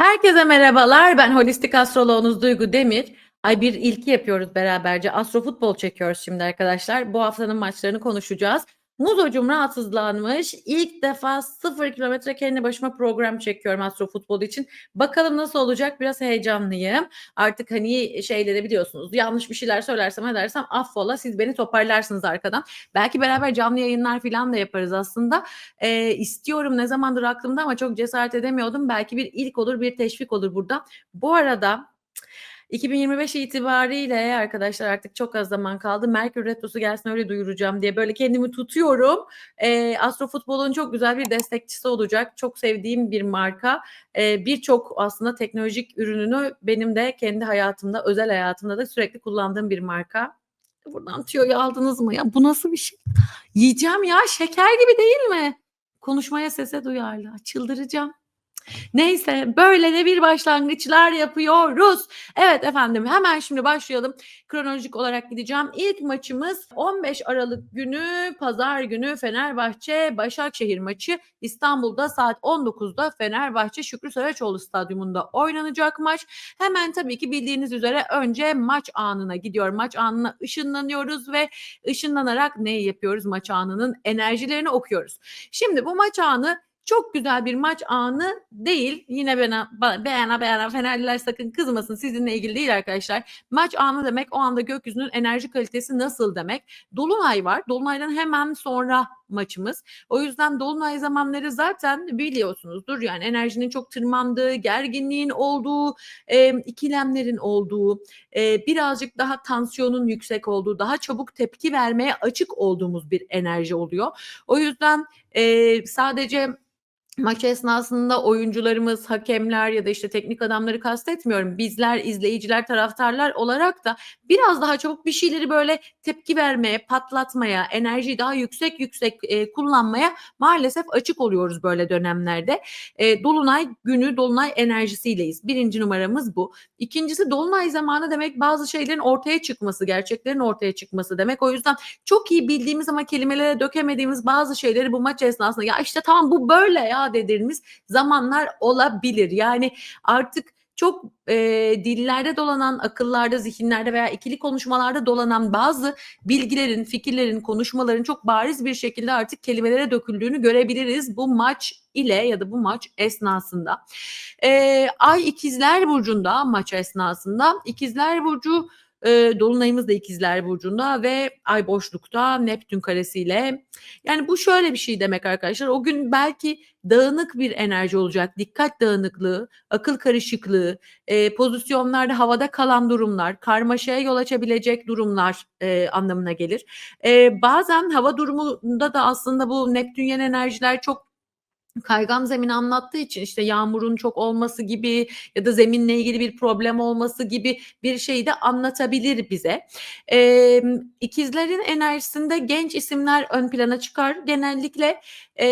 Herkese merhabalar. Ben holistik astroloğunuz Duygu Demir. Ay bir ilki yapıyoruz beraberce. Astrofutbol çekiyoruz şimdi arkadaşlar. Bu haftanın maçlarını konuşacağız. Muzo'cum rahatsızlanmış. İlk defa 0 kilometre kendi başıma program çekiyorum astrofutbol için. Bakalım nasıl olacak? Biraz heyecanlıyım. Artık hani şeyleri biliyorsunuz. Yanlış bir şeyler söylersem edersem affola. Siz beni toparlarsınız arkadan. Belki beraber canlı yayınlar falan da yaparız aslında. Ee, istiyorum ne zamandır aklımda ama çok cesaret edemiyordum. Belki bir ilk olur bir teşvik olur burada. Bu arada 2025 itibariyle arkadaşlar artık çok az zaman kaldı. Merkür Retrosu gelsin öyle duyuracağım diye böyle kendimi tutuyorum. E, Astrofutbol'un çok güzel bir destekçisi olacak. Çok sevdiğim bir marka. E, Birçok aslında teknolojik ürününü benim de kendi hayatımda, özel hayatımda da sürekli kullandığım bir marka. Buradan tüyoyu aldınız mı ya? Bu nasıl bir şey? Yiyeceğim ya şeker gibi değil mi? Konuşmaya sese duyarlı. Çıldıracağım. Neyse böyle de bir başlangıçlar yapıyoruz. Evet efendim hemen şimdi başlayalım. Kronolojik olarak gideceğim. İlk maçımız 15 Aralık günü pazar günü Fenerbahçe Başakşehir maçı İstanbul'da saat 19'da Fenerbahçe Şükrü Saraçoğlu stadyumunda oynanacak maç. Hemen tabii ki bildiğiniz üzere önce maç anına gidiyor. Maç anına ışınlanıyoruz ve ışınlanarak ne yapıyoruz? Maç anının enerjilerini okuyoruz. Şimdi bu maç anı çok güzel bir maç anı değil. Yine bana beğena beğena Fenerliler sakın kızmasın. Sizinle ilgili değil arkadaşlar. Maç anı demek o anda gökyüzünün enerji kalitesi nasıl demek. Dolunay var. Dolunaydan hemen sonra maçımız. O yüzden dolunay zamanları zaten biliyorsunuzdur. Yani enerjinin çok tırmandığı, gerginliğin olduğu, e, ikilemlerin olduğu, e, birazcık daha tansiyonun yüksek olduğu, daha çabuk tepki vermeye açık olduğumuz bir enerji oluyor. O yüzden e, sadece maç esnasında oyuncularımız, hakemler ya da işte teknik adamları kastetmiyorum. Bizler, izleyiciler, taraftarlar olarak da biraz daha çabuk bir şeyleri böyle tepki vermeye, patlatmaya, enerjiyi daha yüksek yüksek e, kullanmaya maalesef açık oluyoruz böyle dönemlerde. E, dolunay günü, dolunay enerjisiyleyiz. Birinci numaramız bu. İkincisi dolunay zamanı demek bazı şeylerin ortaya çıkması, gerçeklerin ortaya çıkması demek. O yüzden çok iyi bildiğimiz ama kelimelere dökemediğimiz bazı şeyleri bu maç esnasında ya işte tamam bu böyle ya dediğimiz zamanlar olabilir. Yani artık çok e, dillerde dolanan, akıllarda, zihinlerde veya ikili konuşmalarda dolanan bazı bilgilerin, fikirlerin, konuşmaların çok bariz bir şekilde artık kelimelere döküldüğünü görebiliriz bu maç ile ya da bu maç esnasında. E, Ay ikizler burcunda maç esnasında. İkizler burcu e, Dolunayımız da ikizler burcunda ve ay boşlukta Neptün karesiyle. Yani bu şöyle bir şey demek arkadaşlar. O gün belki dağınık bir enerji olacak. Dikkat dağınıklığı, akıl karışıklığı, e, pozisyonlarda havada kalan durumlar, karmaşaya yol açabilecek durumlar e, anlamına gelir. E, bazen hava durumunda da aslında bu Neptünyen enerjiler çok kaygan zemin anlattığı için işte yağmurun çok olması gibi ya da zeminle ilgili bir problem olması gibi bir şeyi de anlatabilir bize. Ee, ikizlerin enerjisinde genç isimler ön plana çıkar. Genellikle e,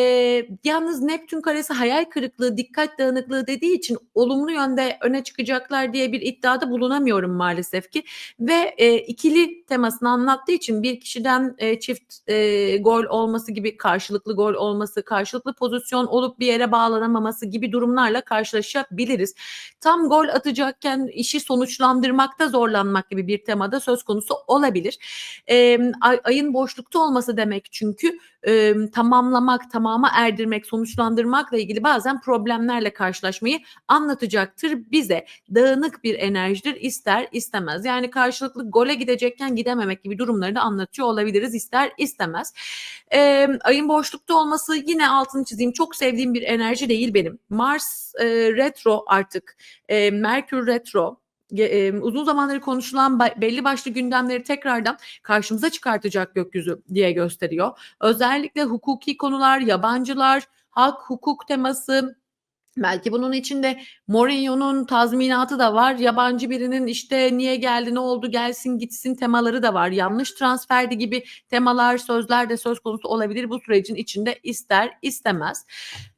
yalnız Neptün karesi hayal kırıklığı, dikkat dağınıklığı dediği için olumlu yönde öne çıkacaklar diye bir iddiada bulunamıyorum maalesef ki. Ve e, ikili temasını anlattığı için bir kişiden e, çift e, gol olması gibi karşılıklı gol olması, karşılıklı pozisyon olup bir yere bağlanamaması gibi durumlarla karşılaşabiliriz. Tam gol atacakken işi sonuçlandırmakta zorlanmak gibi bir temada söz konusu olabilir. E, ay, ayın boşlukta olması demek çünkü e, tamamlamak, tamama erdirmek, sonuçlandırmakla ilgili bazen problemlerle karşılaşmayı anlatacaktır bize. Dağınık bir enerjidir ister istemez. Yani karşılıklı gole gidecekken gidememek gibi durumları da anlatıyor olabiliriz ister istemez. E, ayın boşlukta olması yine altını çizeyim çok sevdiğim bir enerji değil benim. Mars e, retro artık, e, Merkür retro e, uzun zamandır konuşulan belli başlı gündemleri tekrardan karşımıza çıkartacak gökyüzü diye gösteriyor. Özellikle hukuki konular, yabancılar, hak, hukuk teması, Belki bunun içinde Mourinho'nun tazminatı da var. Yabancı birinin işte niye geldi, ne oldu, gelsin gitsin temaları da var. Yanlış transferdi gibi temalar, sözler de söz konusu olabilir bu sürecin içinde ister istemez.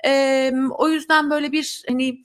Ee, o yüzden böyle bir hani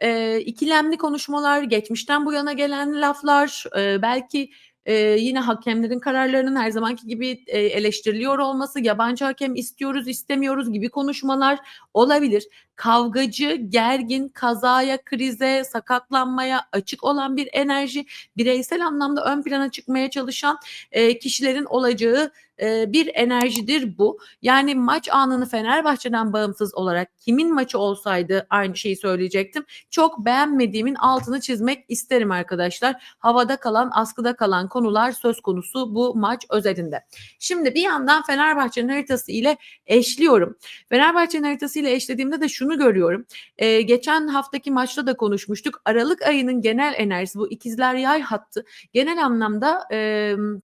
e, ikilemli konuşmalar, geçmişten bu yana gelen laflar, e, belki Eee, yine hakemlerin kararlarının her zamanki gibi, eee, eleştiriliyor olması, yabancı hakem istiyoruz, istemiyoruz gibi konuşmalar olabilir. Kavgacı, gergin, kazaya, krize, sakatlanmaya açık olan bir enerji, bireysel anlamda ön plana çıkmaya çalışan, eee, kişilerin olacağı, bir enerjidir bu. Yani maç anını Fenerbahçe'den bağımsız olarak kimin maçı olsaydı aynı şeyi söyleyecektim. Çok beğenmediğimin altını çizmek isterim arkadaşlar. Havada kalan, askıda kalan konular söz konusu bu maç özelinde. Şimdi bir yandan Fenerbahçe'nin haritası ile eşliyorum. Fenerbahçe'nin haritası ile eşlediğimde de şunu görüyorum. Eee, geçen haftaki maçta da konuşmuştuk. Aralık ayının genel enerjisi bu ikizler yay hattı genel anlamda, emm,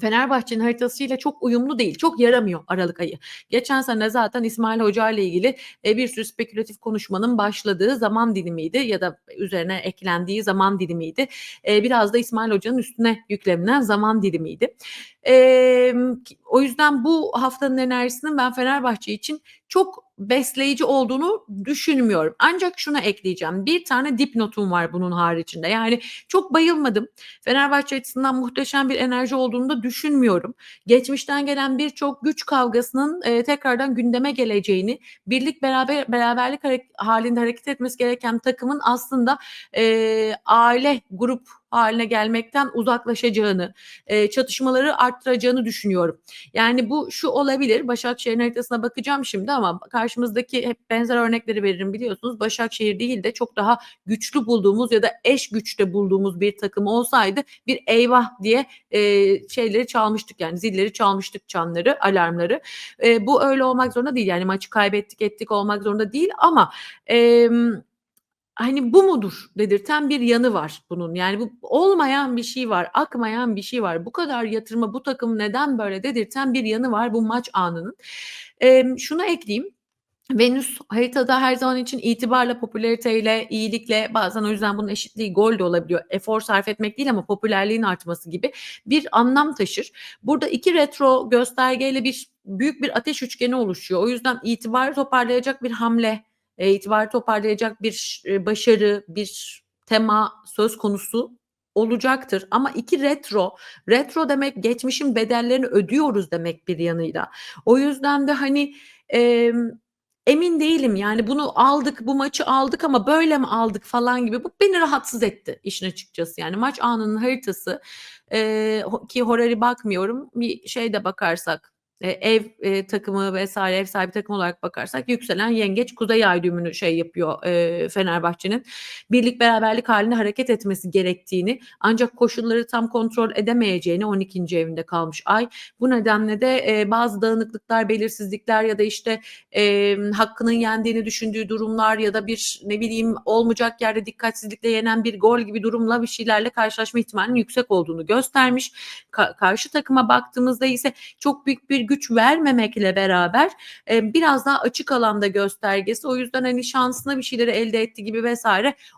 Fenerbahçe'nin haritasıyla çok uyumlu değil. Çok yaramıyor Aralık ayı. Geçen sene zaten İsmail Hoca ile ilgili, eee, bir sürü spekülatif konuşmanın başladığı zaman dilimiydi ya da üzerine eklendiği zaman dilimiydi. Eee, biraz da İsmail Hoca'nın üstüne yüklenilen zaman dilimiydi. Ki o yüzden bu haftanın enerjisinin ben Fenerbahçe için çok besleyici olduğunu düşünmüyorum. Ancak şunu ekleyeceğim. Bir tane dipnotum var bunun haricinde. Yani çok bayılmadım. Fenerbahçe açısından muhteşem bir enerji olduğunu da düşünmüyorum. Geçmişten gelen birçok güç kavgasının, eee, tekrardan gündeme geleceğini, birlik beraber beraberlik harek hâlinde hareket etmesi gereken takımın aslında, eee, aile, grup hâline gelmekten uzaklaşacağını, eee, çatışmaları arttıracağını düşünüyorum. Yani bu şu olabilir, Başakşehir'in haritasına bakacağım şimdi ama karşımızdaki hep benzer örnekleri veririm biliyorsunuz. Başakşehir değil de çok daha güçlü bulduğumuz ya da eş güçte bulduğumuz bir takım olsaydı bir eyvah diye, eee, şeyleri çalmıştık yani zilleri çalmıştık, çanları, alarmları. Eee, bu öyle olmak zorunda değil. Yani maçı kaybettik, ettik olmak zorunda değil ama, emm, hani, bu mudur dedirten bir yanı var bunun. Yani bu olmayan bir şey var, akmayan bir şey var. Bu kadar yatırıma bu takım neden böyle dedirten bir yanı var bu maç anının. Emm, şunu ekleyeyim. Venüs haritada her zaman için itibarla, popülariteyle, iyilikle bazen o yüzden bunun eşitliği gol de olabiliyor. Efor sarf etmek değil ama popülerliğin artması gibi bir anlam taşır. Burada 2 retro göstergeyle bir büyük bir ateş üçgeni oluşuyor. O yüzden itibarı toparlayacak bir hamle, eee, itibarı toparlayacak bir, eee, başarı, bir tema söz konusu olacaktır. Ama 2 retro, retro demek geçmişin bedellerini ödüyoruz demek bir yanıyla. O yüzden de, hani, emm, emin değilim yani bunu aldık, bu maçı aldık ama böyle mi aldık falan gibi bu beni rahatsız etti işin açıkçası. Yani maç anının haritası, ho ki horary bakmıyorum, bir şeye de bakarsak, eee, ev, eee, takımı vs. ev sahibi takım olarak bakarsak yükselen Yengeç Kuzey Ay düğümünü şey yapıyor, eee, Fenerbahçe'nin. Birlik beraberlik hâlinde hareket etmesi gerektiğini ancak koşulları tam kontrol edemeyeceğini 12. evinde kalmış Ay. Bu nedenle de, eee, bazı dağınıklıklar, belirsizlikler ya da, işte, emm, hakkının yendiğini düşündüğü durumlar ya da bir, ne bileyim, olmayacak yerde dikkatsizlikle yenen bir gol gibi durumla bir şeylerle karşılaşma ihtimalinin yüksek olduğunu göstermiş. Ka karşı takıma baktığımızda ise çok büyük bir güç vermemekle beraber, eee, biraz daha açık alanda göstergesi. O yüzden, hani, şansına bir şeyleri elde etti gibi vs.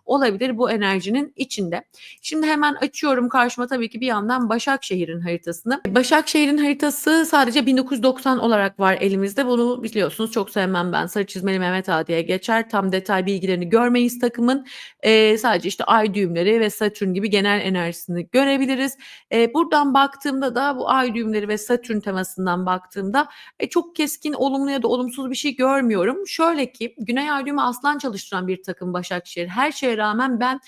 olabilir bu enerjinin içinde. Şimdi hemen açıyorum karşıma tabii ki bir yandan Başakşehir'in haritasını. Başakşehir'in haritası sadece 1990 olarak var elimizde. Bunu biliyorsunuz çok sevmem ben. Sarı çizmeli Mehmet Ağa diye geçer. Tam detay bilgilerini görmeyiz takımın. Eee, sadece, işte, ay düğümleri ve Satürn gibi genel enerjisini görebiliriz. Eee, buradan baktığımda da bu ay düğümleri ve Satürn temasından baktığımda, eee, çok keskin olumlu ya da olumsuz bir şey görmüyorum. Şöyle ki Güney Ay düğümü aslan çalıştıran bir takım Başakşehir. Her şeye rağmen ben,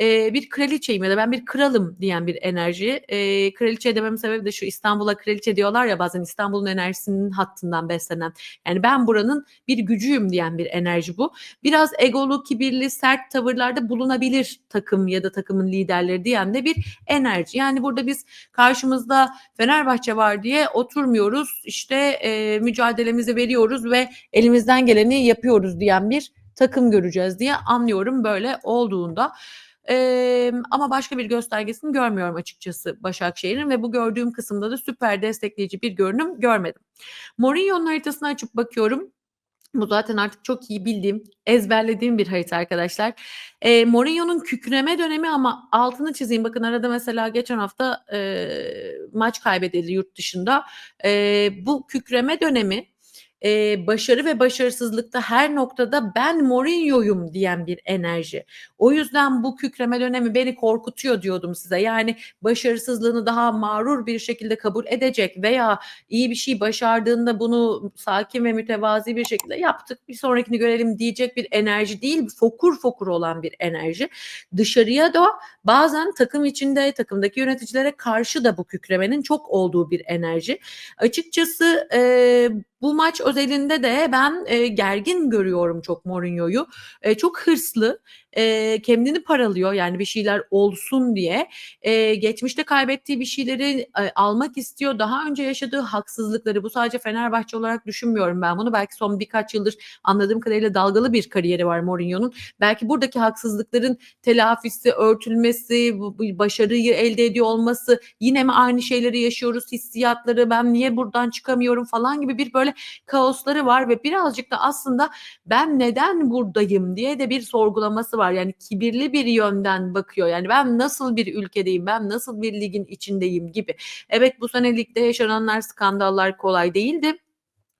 eee, bir kraliçeyim ya da ben bir kralım diyen bir enerji. Eee, kraliçe dememin sebebi de şu İstanbul'a kraliçe diyorlar ya bazen İstanbul'un enerjisinin hattından beslenen. Yani ben buranın bir gücüyüm diyen bir enerji bu. Biraz egolu, kibirli, sert tavırlarda bulunabilir takım ya da takımın liderleri diyen de bir enerji. Yani burada biz karşımızda Fenerbahçe var diye oturmuyoruz. İşte, eee, mücadelemizi veriyoruz ve elimizden geleni yapıyoruz diyen bir takım göreceğiz diye anlıyorum böyle olduğunda. Emm, ama başka bir göstergesini görmüyorum açıkçası Başakşehir'in ve bu gördüğüm kısımda da süper destekleyici bir görünüm görmedim. Mourinho'nun haritasını açıp bakıyorum. Bu zaten artık çok iyi bildiğim, ezberlediğim bir harita arkadaşlar. Eee, Mourinho'nun kükreme dönemi ama altını çizeyim. Bakın arada mesela geçen hafta, eee, maç kaybedildi yurt dışında. Eee, bu kükreme dönemi, eee, başarı ve başarısızlıkta her noktada ben Mourinho'yum diyen bir enerji. O yüzden bu kükreme dönemi beni korkutuyor diyordum size. Yani başarısızlığını daha mağrur bir şekilde kabul edecek veya iyi bir şey başardığında bunu sakin ve mütevazi bir şekilde yaptık bir sonrakini görelim diyecek bir enerji değil fokur fokur olan bir enerji. Dışarıya da bazen takım içinde takımdaki yöneticilere karşı da bu kükremenin çok olduğu bir enerji. Açıkçası e, bu maç özelinde de ben e, gergin görüyorum çok Mourinho'yu. E, çok hırslı, e, kendini paralıyor yani bir şeyler olsun diye. E, geçmişte kaybettiği bir şeyleri e, almak istiyor. Daha önce yaşadığı haksızlıkları bu sadece Fenerbahçe olarak düşünmüyorum ben bunu. Belki son birkaç yıldır anladığım kadarıyla dalgalı bir kariyeri var Mourinho'nun. Belki buradaki haksızlıkların telafisi, örtülmesi, bu, başarıyı elde ediyor olması, yine mi aynı şeyleri yaşıyoruz, hissiyatları, ben niye buradan çıkamıyorum falan gibi bir böyle kaosları var ve birazcık da aslında ben neden buradayım diye de bir sorgulaması var. Yani kibirli bir yönden bakıyor. Yani ben nasıl bir ülkedeyim, ben nasıl bir ligin içindeyim gibi. Evet bu sene ligde yaşananlar, skandallar kolay değildi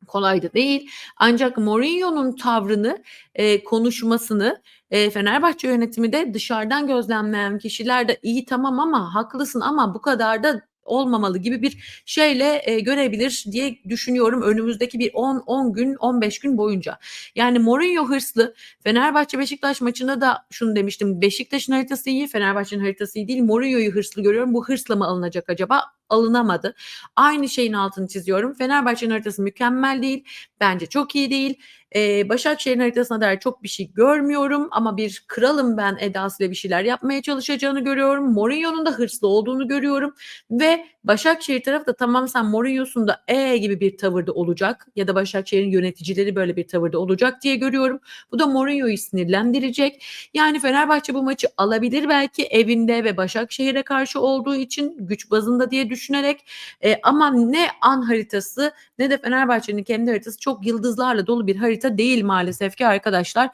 kolay da değil. Ancak Mourinho'nun tavrını, e, konuşmasını e, Fenerbahçe yönetimi de dışarıdan gözlemleyen kişiler de iyi tamam ama haklısın ama bu kadar da olmamalı gibi bir şeyle e, görebilir diye düşünüyorum önümüzdeki bir 10 10 gün 15 gün boyunca. Yani Mourinho hırslı. Fenerbahçe Beşiktaş maçında da şunu demiştim. Beşiktaş'ın haritası iyi, Fenerbahçe'nin haritası iyi değil. Mourinho'yu hırslı görüyorum. Bu hırsla mı alınacak acaba? Alınamadı. Aynı şeyin altını çiziyorum. Fenerbahçe'nin haritası mükemmel değil. Bence çok iyi değil. Ee, Başakşehir'in haritasına dair çok bir şey görmüyorum ama bir kralım ben edasıyla bir şeyler yapmaya çalışacağını görüyorum. Mourinho'nun da hırslı olduğunu görüyorum ve Başakşehir tarafı da tamam sen Mourinho'sun da e gibi bir tavırda olacak ya da Başakşehir'in yöneticileri böyle bir tavırda olacak diye görüyorum. Bu da Mourinho'yu sinirlendirecek. Yani Fenerbahçe bu maçı alabilir belki evinde ve Başakşehir'e karşı olduğu için güç bazında diye düşünerek e, ama ne an haritası ne de Fenerbahçe'nin kendi haritası çok yıldızlarla dolu bir harita değil maalesef ki arkadaşlar.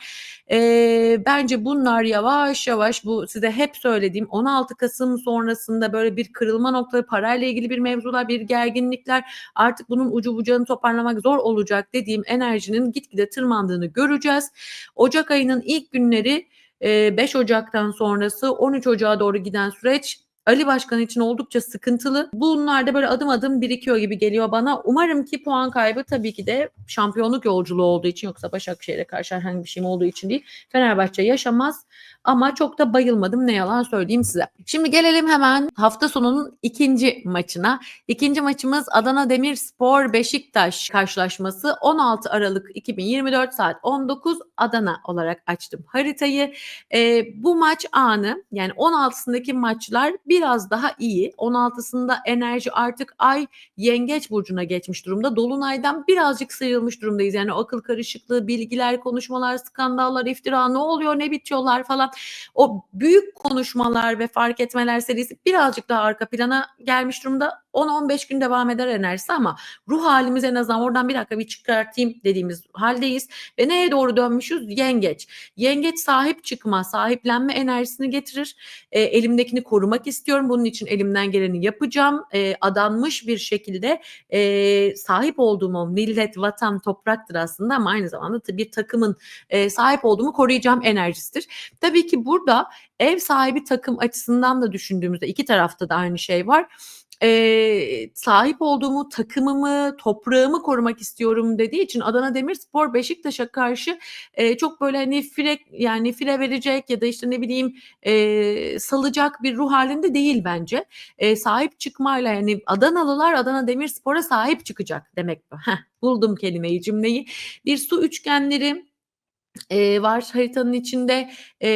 E, bence bunlar yavaş yavaş bu size hep söylediğim 16 Kasım sonrasında böyle bir kırılma noktaları parayla ilgili bir mevzular bir gerginlikler artık bunun ucu bucağını toparlamak zor olacak dediğim enerjinin gitgide tırmandığını göreceğiz. Ocak ayının ilk günleri 5 Ocak'tan sonrası 13 Ocak'a doğru giden süreç Ali Başkan için oldukça sıkıntılı. Bunlar da böyle adım adım birikiyor gibi geliyor bana. Umarım ki puan kaybı tabii ki de şampiyonluk yolculuğu olduğu için yoksa Başakşehir'e karşı herhangi bir şeyim olduğu için değil. Fenerbahçe yaşamaz ama çok da bayılmadım ne yalan söyleyeyim size. Şimdi gelelim hemen hafta sonunun ikinci maçına. İkinci maçımız Adana Demirspor Beşiktaş karşılaşması 16 Aralık 2024 saat 19 Adana olarak açtım haritayı. Ee, bu maç anı yani 16'sındaki maçlar biraz daha iyi. 16'sında enerji artık ay yengeç burcuna geçmiş durumda. Dolunaydan birazcık sıyrılmış durumdayız. Yani akıl karışıklığı, bilgiler, konuşmalar, skandallar, iftira ne oluyor ne bitiyorlar falan. O büyük konuşmalar ve fark etmeler serisi birazcık daha arka plana gelmiş durumda. 10-15 gün devam eder enerjisi ama ruh halimiz en azından oradan bir dakika bir çıkartayım dediğimiz haldeyiz. Ve neye doğru dönmüşüz? Yengeç. Yengeç sahip çıkma, sahiplenme enerjisini getirir. E, elimdekini korumak istiyorum. Bunun için elimden geleni yapacağım. E, adanmış bir şekilde e, sahip olduğum millet, vatan, topraktır aslında ama aynı zamanda bir takımın e, sahip olduğumu koruyacağım enerjisidir. Tabii ki burada ev sahibi takım açısından da düşündüğümüzde iki tarafta da aynı şey var e, sahip olduğumu, takımımı, toprağımı korumak istiyorum dediği için Adana Demirspor Beşiktaş'a karşı e, çok böyle hani fire yani fire verecek ya da işte ne bileyim e, salacak bir ruh halinde değil bence. E, sahip çıkmayla yani Adanalılar Adana Demirspor'a sahip çıkacak demek bu. Heh, buldum kelimeyi cümleyi. Bir su üçgenleri e, var haritanın içinde e,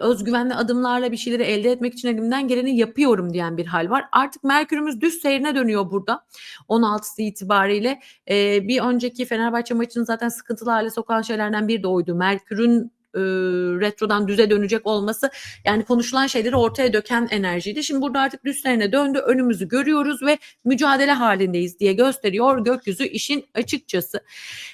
özgüvenli adımlarla bir şeyleri elde etmek için elimden geleni yapıyorum diyen bir hal var. Artık Merkür'ümüz düz seyrine dönüyor burada 16'sı itibariyle. E, bir önceki Fenerbahçe maçının zaten sıkıntılı hale sokan şeylerden bir de oydu. Merkür'ün e, retrodan düze dönecek olması yani konuşulan şeyleri ortaya döken enerjiydi. Şimdi burada artık düzlerine döndü önümüzü görüyoruz ve mücadele halindeyiz diye gösteriyor gökyüzü işin açıkçası.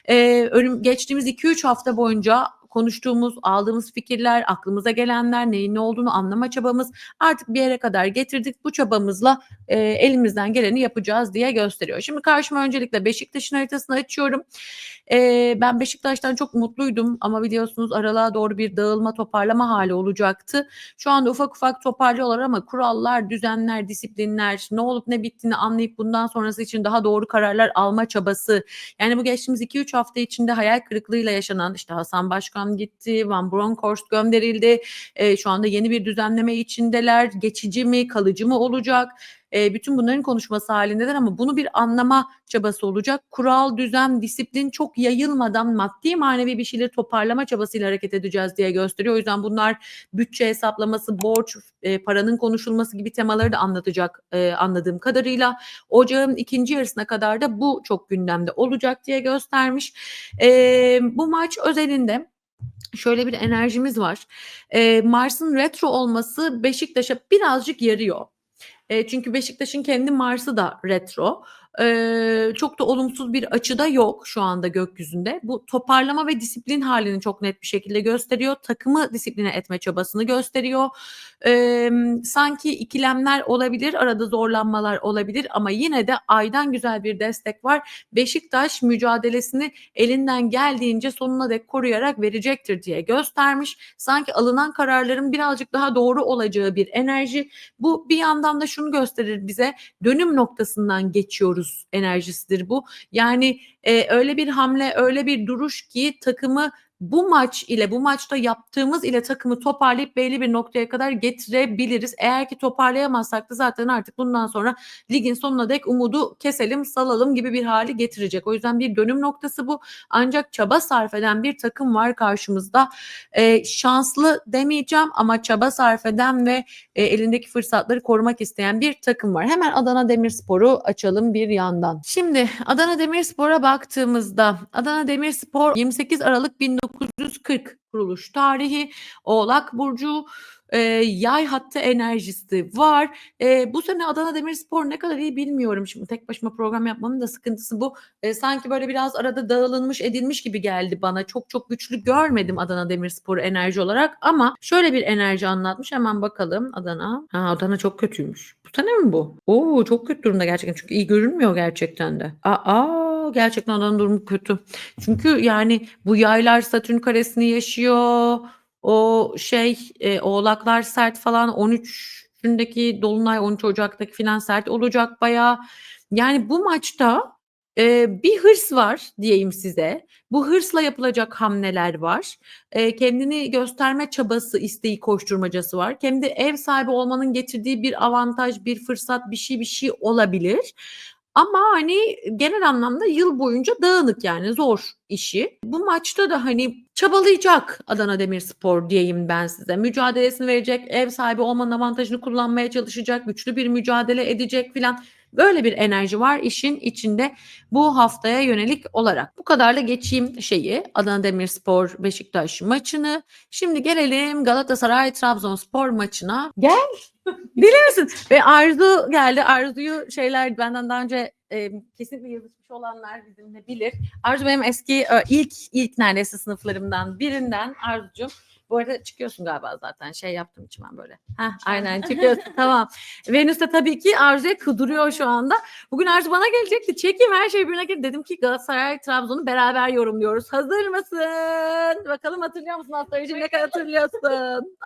E, önüm, geçtiğimiz 2-3 hafta boyunca konuştuğumuz, aldığımız fikirler, aklımıza gelenler, neyin ne olduğunu anlama çabamız artık bir yere kadar getirdik. Bu çabamızla e, elimizden geleni yapacağız diye gösteriyor. Şimdi karşıma öncelikle Beşiktaş'ın haritasını açıyorum. E, ben Beşiktaş'tan çok mutluydum ama biliyorsunuz aralığa doğru bir dağılma toparlama hali olacaktı. Şu anda ufak ufak toparlıyorlar ama kurallar, düzenler, disiplinler, ne olup ne bittiğini anlayıp bundan sonrası için daha doğru kararlar alma çabası. Yani bu geçtiğimiz 2-3 hafta içinde hayal kırıklığıyla yaşanan işte Hasan Başkan gitti, Van Bronckhorst gönderildi. E, şu anda yeni bir düzenleme içindeler. Geçici mi, kalıcı mı olacak? E, bütün bunların konuşması halindeler ama bunu bir anlama çabası olacak. Kural, düzen, disiplin çok yayılmadan maddi manevi bir şeyleri toparlama çabasıyla hareket edeceğiz diye gösteriyor. O yüzden bunlar bütçe hesaplaması, borç, e, paranın konuşulması gibi temaları da anlatacak e, anladığım kadarıyla. Ocağın ikinci yarısına kadar da bu çok gündemde olacak diye göstermiş. E, bu maç özelinde şöyle bir enerjimiz var. E, Mars'ın retro olması Beşiktaş'a birazcık yarıyor. E, çünkü Beşiktaş'ın kendi Mars'ı da retro. E, çok da olumsuz bir açıda yok şu anda gökyüzünde. Bu toparlama ve disiplin halini çok net bir şekilde gösteriyor. Takımı disipline etme çabasını gösteriyor. E, sanki ikilemler olabilir, arada zorlanmalar olabilir ama yine de aydan güzel bir destek var. Beşiktaş mücadelesini elinden geldiğince sonuna dek koruyarak verecektir diye göstermiş. Sanki alınan kararların birazcık daha doğru olacağı bir enerji. Bu bir yandan da şunu gösterir bize dönüm noktasından geçiyoruz enerjisidir bu. Yani e, öyle bir hamle öyle bir duruş ki takımı bu maç ile bu maçta yaptığımız ile takımı toparlayıp belli bir noktaya kadar getirebiliriz. Eğer ki toparlayamazsak da zaten artık bundan sonra ligin sonuna dek umudu keselim salalım gibi bir hali getirecek. O yüzden bir dönüm noktası bu. Ancak çaba sarf eden bir takım var karşımızda. Ee, şanslı demeyeceğim ama çaba sarf eden ve e, elindeki fırsatları korumak isteyen bir takım var. Hemen Adana Demirspor'u açalım bir yandan. Şimdi Adana Demirspor'a baktığımızda Adana Demirspor 28 Aralık 19 1940 kuruluş tarihi Oğlak Burcu e, yay hattı enerjisi var. E, bu sene Adana Demirspor ne kadar iyi bilmiyorum. Şimdi tek başıma program yapmanın da sıkıntısı bu. E, sanki böyle biraz arada dağılınmış edilmiş gibi geldi bana. Çok çok güçlü görmedim Adana Demirspor enerji olarak ama şöyle bir enerji anlatmış. Hemen bakalım Adana. Ha, Adana çok kötüymüş. Bu sene mi bu? Oo çok kötü durumda gerçekten. Çünkü iyi görünmüyor gerçekten de. Aa gerçekten Adana'nın durumu kötü. Çünkü yani bu yaylar Satürn karesini yaşıyor. O şey e, oğlaklar sert falan 13'ündeki Dolunay 13 Ocak'taki filan sert olacak bayağı. Yani bu maçta e, bir hırs var diyeyim size. Bu hırsla yapılacak hamleler var. E, kendini gösterme çabası, isteği, koşturmacası var. Kendi ev sahibi olmanın getirdiği bir avantaj, bir fırsat, bir şey bir şey olabilir. Ama hani genel anlamda yıl boyunca dağınık yani zor işi. Bu maçta da hani çabalayacak Adana Demirspor diyeyim ben size. Mücadelesini verecek, ev sahibi olmanın avantajını kullanmaya çalışacak, güçlü bir mücadele edecek filan. Böyle bir enerji var işin içinde bu haftaya yönelik olarak. Bu kadarla geçeyim şeyi Adana Demirspor Beşiktaş maçını. Şimdi gelelim Galatasaray Trabzonspor maçına. Gel. Bilir misin? Ve Arzu geldi. Arzu'yu şeyler benden daha önce e, kesinlikle yazışmış olanlar bizimle bilir. Arzu benim eski e, ilk ilk neredeyse sınıflarımdan birinden Arzu'cum. Bu arada çıkıyorsun galiba zaten. Şey yaptım için ben böyle. Heh, aynen çıkıyorsun tamam. Venüs de tabii ki Arzu'ya kıdırıyor şu anda. Bugün Arzu bana gelecekti. Çekeyim her şey birbirine girdi. Dedim ki Galatasaray Trabzon'u beraber yorumluyoruz. Hazır mısın? Bakalım hatırlıyor musun astroloji ne kadar hatırlıyorsun?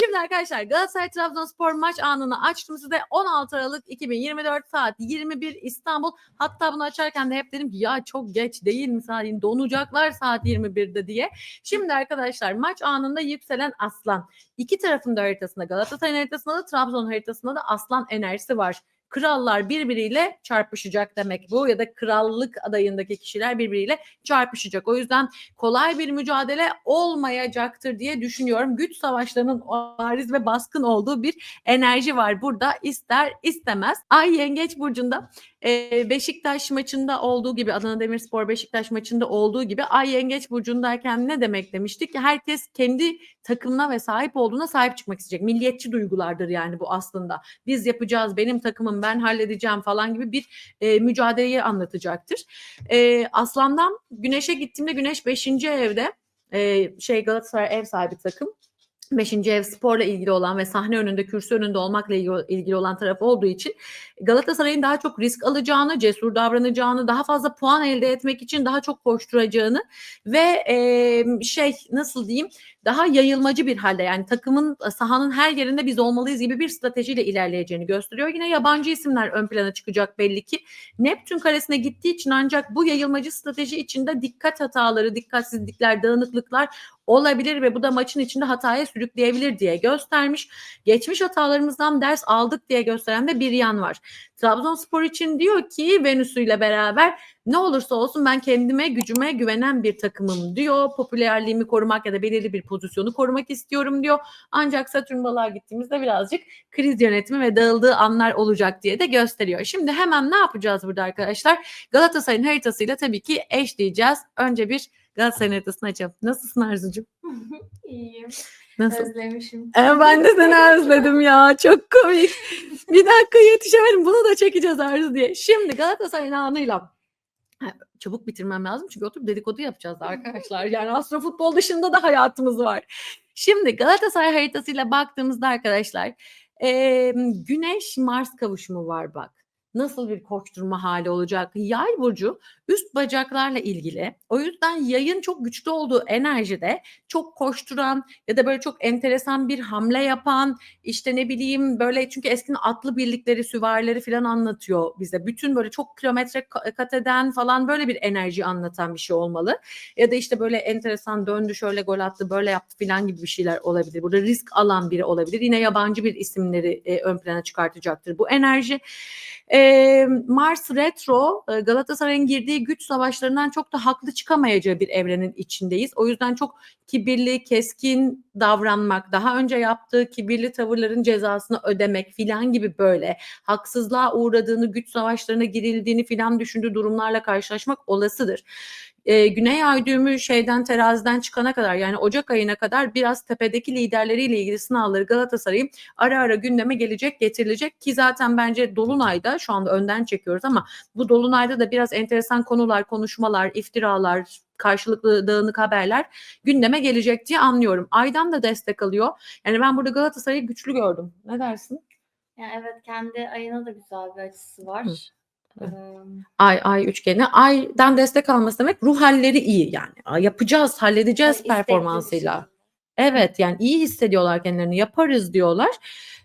Şimdi arkadaşlar Galatasaray Trabzonspor maç anını açtım size 16 Aralık 2024 saat 21 İstanbul. Hatta bunu açarken de hep dedim ki ya çok geç değil mi saat donacaklar saat 21'de diye. Şimdi arkadaşlar maç anında yükselen aslan. İki tarafın da haritasında Galatasaray haritasında da Trabzon haritasında da aslan enerjisi var krallar birbiriyle çarpışacak demek bu ya da krallık adayındaki kişiler birbiriyle çarpışacak. O yüzden kolay bir mücadele olmayacaktır diye düşünüyorum. Güç savaşlarının bariz ve baskın olduğu bir enerji var burada ister istemez. Ay Yengeç Burcu'nda Beşiktaş maçında olduğu gibi Adana Demirspor Beşiktaş maçında olduğu gibi Ay Yengeç Burcu'ndayken ne demek demiştik? Herkes kendi takımına ve sahip olduğuna sahip çıkmak isteyecek. Milliyetçi duygulardır yani bu aslında. Biz yapacağız, benim takımım, ben halledeceğim falan gibi bir e, mücadeleyi anlatacaktır. E, Aslan'dan Güneş'e gittiğimde Güneş 5. evde Eee, şey Galatasaray ev sahibi takım. 5. ev sporla ilgili olan ve sahne önünde, kürsü önünde olmakla ilgili, olan taraf olduğu için Galatasaray'ın daha çok risk alacağını, cesur davranacağını, daha fazla puan elde etmek için daha çok koşturacağını ve eee, şey nasıl diyeyim daha yayılmacı bir halde yani takımın sahanın her yerinde biz olmalıyız gibi bir stratejiyle ilerleyeceğini gösteriyor. Yine yabancı isimler ön plana çıkacak belli ki. Neptün karesine gittiği için ancak bu yayılmacı strateji içinde dikkat hataları, dikkatsizlikler, dağınıklıklar olabilir ve bu da maçın içinde hataya sürükleyebilir diye göstermiş. Geçmiş hatalarımızdan ders aldık diye gösteren de bir yan var. Trabzonspor için diyor ki Venüs'üyle beraber ne olursa olsun ben kendime gücüme güvenen bir takımım diyor. Popülerliğimi korumak ya da belirli bir pozisyonu korumak istiyorum diyor. Ancak Satürn balığa gittiğimizde birazcık kriz yönetimi ve dağıldığı anlar olacak diye de gösteriyor. Şimdi hemen ne yapacağız burada arkadaşlar? Galatasaray'ın haritasıyla tabii ki eşleyeceğiz. Önce bir Galatasaray'ın haritasını açalım. Nasılsın Arzucuğum? İyiyim. Nasıl? Özlemişim. Ee, ben de seni özledim ya. Çok komik. Bir dakika yetişemedim. Bunu da çekeceğiz Arzu diye. Şimdi Galatasaray'ın anıyla Ha, çabuk bitirmem lazım çünkü oturup dedikodu yapacağız da arkadaşlar. Yani astro futbol dışında da hayatımız var. Şimdi Galatasaray haritasıyla baktığımızda arkadaşlar eee, Güneş Mars kavuşumu var bak. Nasıl bir koşturma hali olacak? Yay burcu üst bacaklarla ilgili. O yüzden yayın çok güçlü olduğu enerjide çok koşturan ya da böyle çok enteresan bir hamle yapan işte ne bileyim böyle çünkü eskinin atlı birlikleri, süvarileri falan anlatıyor bize. Bütün böyle çok kilometre ka- kat eden falan böyle bir enerji anlatan bir şey olmalı. Ya da işte böyle enteresan döndü şöyle gol attı böyle yaptı falan gibi bir şeyler olabilir. Burada risk alan biri olabilir. Yine yabancı bir isimleri e, ön plana çıkartacaktır bu enerji. Mars Retro Galatasaray'ın girdiği güç savaşlarından çok da haklı çıkamayacağı bir evrenin içindeyiz. O yüzden çok kibirli, keskin davranmak, daha önce yaptığı kibirli tavırların cezasını ödemek filan gibi böyle haksızlığa uğradığını, güç savaşlarına girildiğini filan düşündüğü durumlarla karşılaşmak olasıdır. Ee, Güney ay düğümü şeyden teraziden çıkana kadar yani Ocak ayına kadar biraz tepedeki liderleriyle ilgili sınavları Galatasaray'ın ara ara gündeme gelecek, getirilecek ki zaten bence Dolunay'da şu anda önden çekiyoruz ama bu Dolunay'da da biraz enteresan konular, konuşmalar, iftiralar, karşılıklı dağınık haberler gündeme gelecek diye anlıyorum. Aydan da destek alıyor. Yani ben burada Galatasaray'ı güçlü gördüm. Ne dersin? Yani evet kendi ayına da güzel bir açısı var. Hı. Ee, Ay ay üçgeni. Aydan destek alması demek ruh halleri iyi yani. Yapacağız, halledeceğiz bir performansıyla. şey. Evet yani iyi hissediyorlar kendilerini yaparız diyorlar.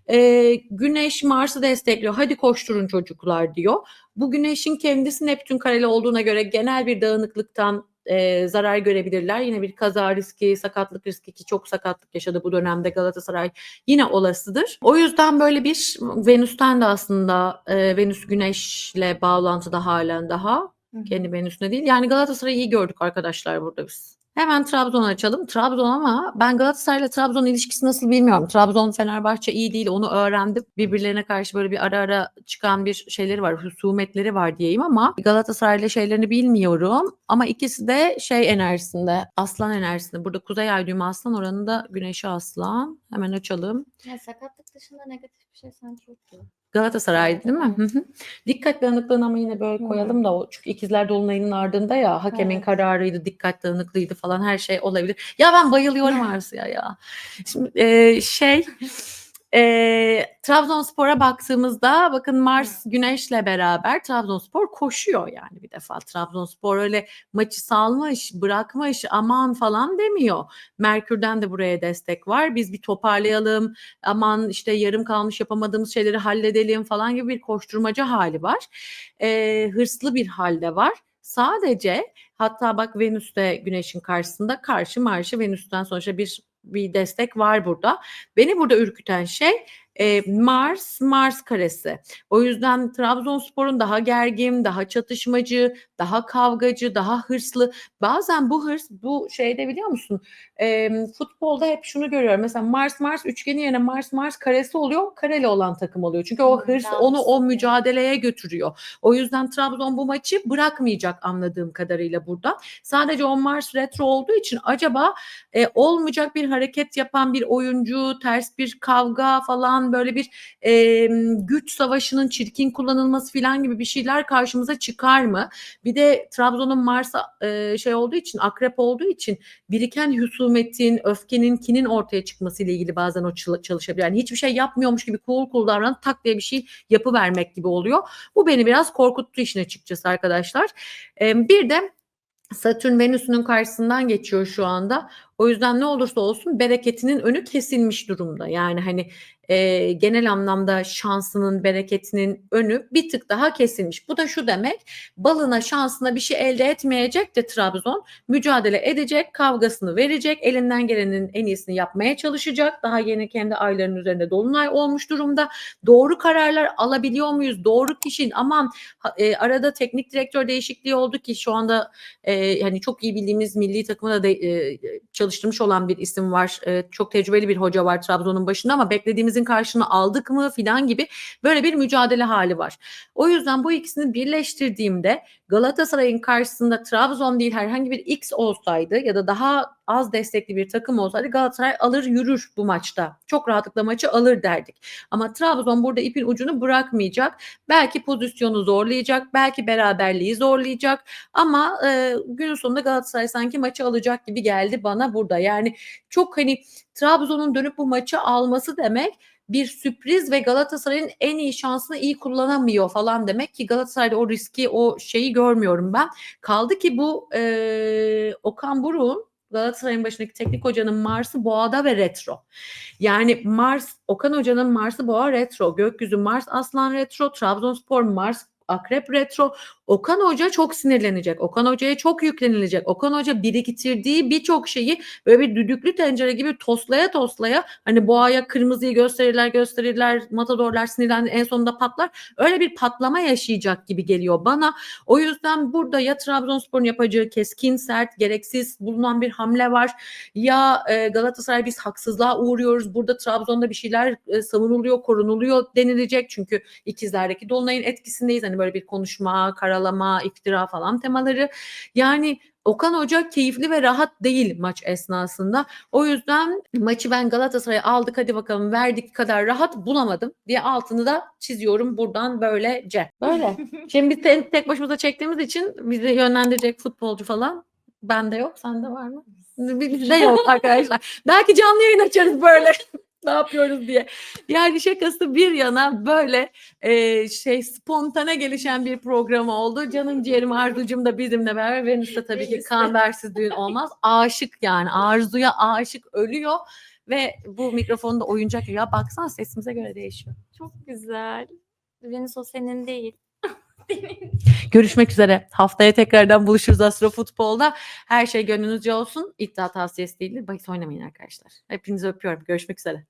Ee, güneş Mars'ı destekliyor. Hadi koşturun çocuklar diyor. Bu güneşin kendisi Neptün kareli olduğuna göre genel bir dağınıklıktan e, zarar görebilirler. Yine bir kaza riski, sakatlık riski ki çok sakatlık yaşadı bu dönemde Galatasaray yine olasıdır. O yüzden böyle bir Venüs'ten de aslında e, Venüs Güneş'le bağlantıda halen daha Hı kendi Venüs'üne değil. Yani Galatasaray'ı iyi gördük arkadaşlar burada biz. Hemen Trabzon açalım. Trabzon ama ben Galatasaray'la Trabzon ilişkisi nasıl bilmiyorum. Trabzon Fenerbahçe iyi değil onu öğrendim. Birbirlerine karşı böyle bir ara ara çıkan bir şeyleri var, husumetleri var diyeyim ama Galatasaray'la şeylerini bilmiyorum. Ama ikisi de şey enerjisinde, aslan enerjisinde. Burada Kuzey Ay düğümü aslan oranında güneşi aslan. Hemen açalım. Ya sakatlık dışında negatif bir şey sanki yoktu. Galatasaray değil mi? Hı hı. Dikkat dağınıklığını ama yine böyle koyalım da o çünkü ikizler dolunayının ardında ya hakemin Evet. kararıydı, dikkat dağınıklığıydı falan her şey olabilir. Ya ben bayılıyorum Arzu'ya ya. Şimdi e, şey e, Trabzonspor'a baktığımızda bakın Mars Güneş'le beraber Trabzonspor koşuyor yani bir defa. Trabzonspor öyle maçı salmış, bırakmış, aman falan demiyor. Merkür'den de buraya destek var. Biz bir toparlayalım, aman işte yarım kalmış yapamadığımız şeyleri halledelim falan gibi bir koşturmaca hali var. Ee, hırslı bir halde var. Sadece hatta bak Venüs'te Güneş'in karşısında karşı marşı Venüs'ten sonuçta bir bir destek var burada. Beni burada ürküten şey e, Mars Mars karesi. O yüzden Trabzonspor'un daha gergin, daha çatışmacı, daha kavgacı, daha hırslı. Bazen bu hırs bu şeyde biliyor musun? E, futbolda hep şunu görüyorum. Mesela Mars Mars üçgeni yerine Mars Mars karesi oluyor. Kareli olan takım oluyor. Çünkü o Hmm, hırs onu o mücadeleye götürüyor. O yüzden Trabzon bu maçı bırakmayacak anladığım kadarıyla burada. Sadece o Mars retro olduğu için acaba e, olmayacak bir hareket yapan bir oyuncu, ters bir kavga falan böyle bir e, güç savaşının çirkin kullanılması falan gibi bir şeyler karşımıza çıkar mı? Bir de Trabzon'un Mars'a e, şey olduğu için akrep olduğu için biriken husumetin, öfkenin, kinin ortaya çıkması ile ilgili bazen o çalışabilir. Yani hiçbir şey yapmıyormuş gibi cool cool davranıp tak diye bir şey yapıvermek gibi oluyor. Bu beni biraz korkuttu işin açıkçası arkadaşlar. E, bir de Satürn Venüs'ünün karşısından geçiyor şu anda. O yüzden ne olursa olsun bereketinin önü kesilmiş durumda. Yani hani e, genel anlamda şansının, bereketinin önü bir tık daha kesilmiş. Bu da şu demek, balına, şansına bir şey elde etmeyecek de Trabzon mücadele edecek, kavgasını verecek, elinden gelenin en iyisini yapmaya çalışacak. Daha yeni kendi aylarının üzerinde dolunay olmuş durumda. Doğru kararlar alabiliyor muyuz? Doğru kişinin aman e, arada teknik direktör değişikliği oldu ki şu anda e, yani çok iyi bildiğimiz milli takımda da e, çalıştırmış olan bir isim var. E, çok tecrübeli bir hoca var Trabzon'un başında ama beklediğimizin karşını aldık mı filan gibi böyle bir mücadele hali var. O yüzden bu ikisini birleştirdiğimde Galatasaray'ın karşısında Trabzon değil herhangi bir X olsaydı ya da daha az destekli bir takım olsaydı Galatasaray alır yürür bu maçta. Çok rahatlıkla maçı alır derdik. Ama Trabzon burada ipin ucunu bırakmayacak. Belki pozisyonu zorlayacak, belki beraberliği zorlayacak ama e, günün sonunda Galatasaray sanki maçı alacak gibi geldi bana burada. Yani çok hani Trabzon'un dönüp bu maçı alması demek bir sürpriz ve Galatasaray'ın en iyi şansını iyi kullanamıyor falan demek ki Galatasaray'da o riski o şeyi görmüyorum ben. Kaldı ki bu e, Okan Buruk'un Galatasaray'ın başındaki teknik hocanın Mars'ı boğada ve retro. Yani Mars, Okan Hoca'nın Mars'ı boğa retro, gökyüzü Mars aslan retro, Trabzonspor Mars akrep retro. Okan Hoca çok sinirlenecek. Okan Hoca'ya çok yüklenilecek. Okan Hoca biriktirdiği birçok şeyi böyle bir düdüklü tencere gibi toslaya toslaya hani boğaya kırmızıyı gösterirler gösterirler matadorlar sinirlendi en sonunda patlar. Öyle bir patlama yaşayacak gibi geliyor bana. O yüzden burada ya Trabzonspor'un yapacağı keskin, sert, gereksiz bulunan bir hamle var. Ya e, Galatasaray biz haksızlığa uğruyoruz. Burada Trabzon'da bir şeyler e, savunuluyor, korunuluyor denilecek. Çünkü ikizlerdeki dolunayın etkisindeyiz. Hani böyle bir konuşma, karalama, iftira falan temaları. Yani Okan Hoca keyifli ve rahat değil maç esnasında. O yüzden maçı ben Galatasaray'a aldık hadi bakalım verdik kadar rahat bulamadım diye altını da çiziyorum buradan böylece. Böyle. Şimdi biz tek, tek başımıza çektiğimiz için bizi yönlendirecek futbolcu falan bende yok. Sende var mı? Bizde yok arkadaşlar. Belki canlı yayın açarız böyle. ne yapıyoruz diye. Yani şakası bir yana böyle e, şey spontane gelişen bir program oldu. Canım ciğerim Arzucum da bizimle beraber. Venüs'te tabii ki kambersiz düğün olmaz. Aşık yani Arzu'ya aşık ölüyor. Ve bu mikrofonda oyuncak ya baksana sesimize göre değişiyor. Çok güzel. Venüs o senin değil. Görüşmek üzere. Haftaya tekrardan buluşuruz Astro Futbol'da. Her şey gönlünüzce olsun. İddia tavsiyesi değildir. Bahis oynamayın arkadaşlar. Hepinizi öpüyorum. Görüşmek üzere.